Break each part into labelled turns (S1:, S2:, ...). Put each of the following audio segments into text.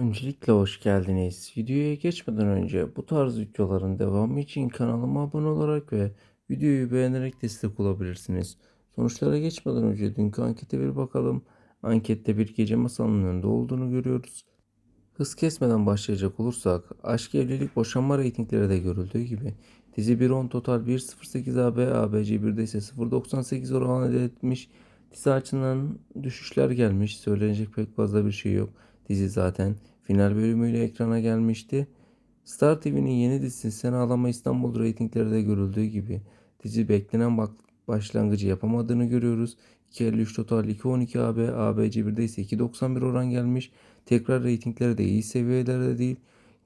S1: Öncelikle hoş geldiniz. Videoya geçmeden önce bu tarz videoların devamı için kanalıma abone olarak ve videoyu beğenerek destek olabilirsiniz. Sonuçlara geçmeden önce dünkü ankete bir bakalım. Ankette bir gece masalının önünde olduğunu görüyoruz. Hız kesmeden başlayacak olursak aşk evlilik boşanma reytingleri de görüldüğü gibi dizi 1.10 total 1.08 AB, ABC 1'de ise 0.98 oran elde etmiş. Dizi açısından düşüşler gelmiş. Söylenecek pek fazla bir şey yok. Dizi zaten final bölümüyle ekrana gelmişti. Star TV'nin yeni dizisi Sen Ağlama İstanbul reytingleri de görüldüğü gibi dizi beklenen başlangıcı yapamadığını görüyoruz. 2.53 total 2.12 AB, ABC 1'de ise 2.91 oran gelmiş. Tekrar reytingleri de iyi seviyelerde değil.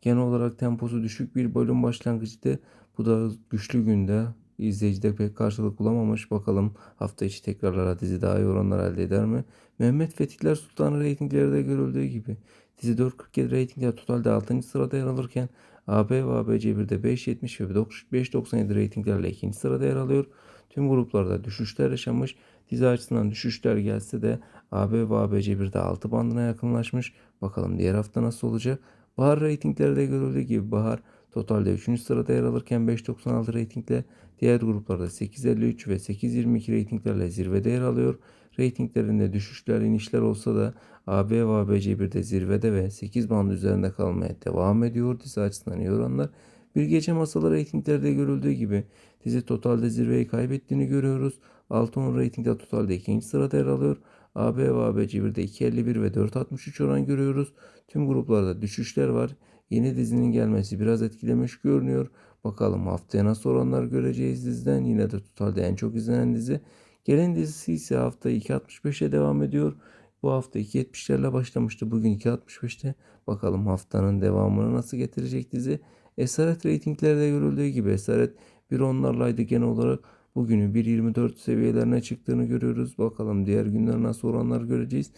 S1: Genel olarak temposu düşük bir bölüm başlangıcıydı. Bu da güçlü günde izleyicide pek karşılık bulamamış. Bakalım hafta içi tekrarlara dizi daha iyi oranlar elde eder mi? Mehmet Fetihler Sultanı reytingleri de görüldüğü gibi. Dizi 4.47 reytingde totalde 6. sırada yer alırken AB ve ABC 1'de 5.70 ve 5.97 reytinglerle 2. sırada yer alıyor. Tüm gruplarda düşüşler yaşamış. Dizi açısından düşüşler gelse de AB ve ABC 1'de 6 bandına yakınlaşmış. Bakalım diğer hafta nasıl olacak? Bahar reytingleri görüldüğü gibi Bahar totalde 3. sırada yer alırken 5.96 reytingle diğer gruplarda 8.53 ve 8.22 reytinglerle zirvede yer alıyor. Reytinglerinde düşüşler inişler olsa da AB ve ABC 1'de zirvede ve 8 band üzerinde kalmaya devam ediyor. Dizi açısından iyi oranlar. Bir gece masalı reytinglerde görüldüğü gibi dizi totalde zirveyi kaybettiğini görüyoruz. Altın reytingde totalde ikinci sırada yer alıyor. AB ve ABC 1'de 2.51 ve 4.63 oran görüyoruz. Tüm gruplarda düşüşler var. Yeni dizinin gelmesi biraz etkilemiş görünüyor. Bakalım haftaya nasıl oranlar göreceğiz diziden. Yine de totalde en çok izlenen dizi. Gelen dizisi ise hafta 2.65'e devam ediyor. Bu hafta 2.70'lerle başlamıştı. Bugün 2.65'te. Bakalım haftanın devamını nasıl getirecek dizi. Esaret reytinglerde görüldüğü gibi Esaret bir onlarlaydı genel olarak. Bugünü 1.24 seviyelerine çıktığını görüyoruz. Bakalım diğer günler nasıl oranlar göreceğiz.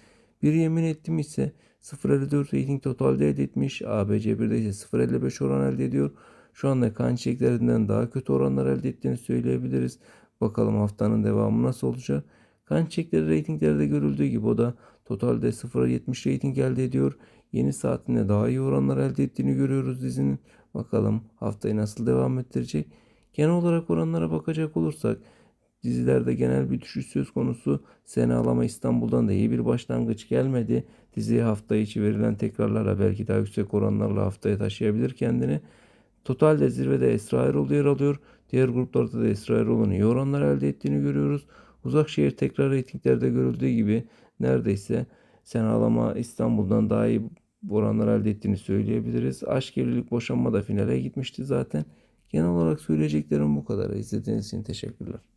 S1: Bir yemin ettim ise 0.54 rating totalde elde etmiş. ABC 1'de ise 0.55 oran elde ediyor. Şu anda kan çiçeklerinden daha kötü oranlar elde ettiğini söyleyebiliriz. Bakalım haftanın devamı nasıl olacak. Kan çiçekleri reytinglerde görüldüğü gibi o da totalde 0.70 rating elde ediyor. Yeni saatinde daha iyi oranlar elde ettiğini görüyoruz dizinin. Bakalım haftayı nasıl devam ettirecek. Genel olarak oranlara bakacak olursak dizilerde genel bir düşüş söz konusu. Sene Alama İstanbul'dan da iyi bir başlangıç gelmedi. Dizi hafta içi verilen tekrarlarla belki daha yüksek oranlarla haftaya taşıyabilir kendini. Totalde zirvede Esra Erol yer alıyor. Diğer gruplarda da Esra Erol'un iyi oranlar elde ettiğini görüyoruz. Uzakşehir tekrar reytinglerde görüldüğü gibi neredeyse Sen Alama İstanbul'dan daha iyi oranlar elde ettiğini söyleyebiliriz. Aşk evlilik boşanma da finale gitmişti zaten. Genel olarak söyleyeceklerim bu kadar. İzlediğiniz için teşekkürler.